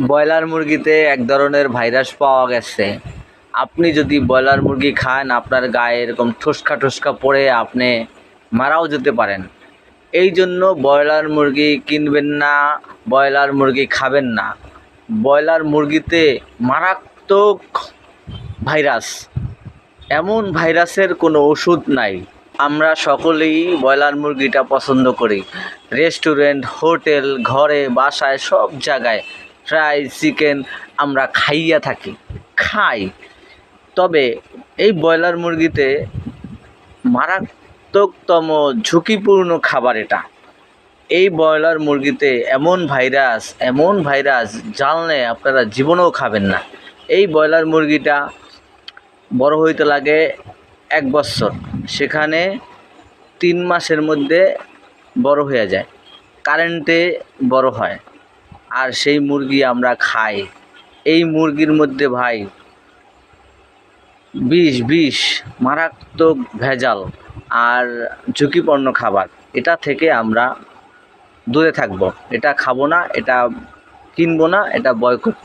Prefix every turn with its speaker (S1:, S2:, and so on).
S1: Broiler মুরগিতে এক ধরনের ভাইরাস পাওয়া গেছে। আপনি যদি ব্রয়লার মুরগি খান, আপনার গায়ে এরকম ঠোসকা ঠোসকা পড়ে আপনি মারাও যেতে পারেন। এই জন্য ব্রয়লার মুরগি কিনবেন না, ব্রয়লার মুরগি খাবেন না। ব্রয়লার মুরগিতে মারাত্মক ভাইরাস। এমন ভাইরাসের কোনো ওষুধ নাই। আমরা সকলেই ব্রয়লার মুরগিটা পছন্দ করি। রেস্টুরেন্ট, হোটেল, ঘরে, বাসায়, সব জায়গায় ফ্রাই চিকেন আমরা খাইয়া থাকি, খাই। তবে এই ব্রয়লার মুরগিতে মারাত্মকতম ঝুঁকিপূর্ণ খাবার এটা। এই ব্রয়লার মুরগিতে এমন ভাইরাস এমন ভাইরাস জানলে আপনারা জীবনেও খাবেন না। এই ব্রয়লার মুরগিটা বড় হইতে লাগে এক বছর। সেখানে তিন মাসের মধ্যে বড় হয়ে যায়। কারেন্টে বড় হয়। আর সেই মুরগি আমরা খাই। এই মুরগির মধ্যে ভাই বিষ বিষ, মারাত্মক ভেজাল আর ঝুঁকিপূর্ণ খাবার। এটা থেকে আমরা দূরে থাকব। এটা খাব না, এটা কিনবো না, এটা বয়কট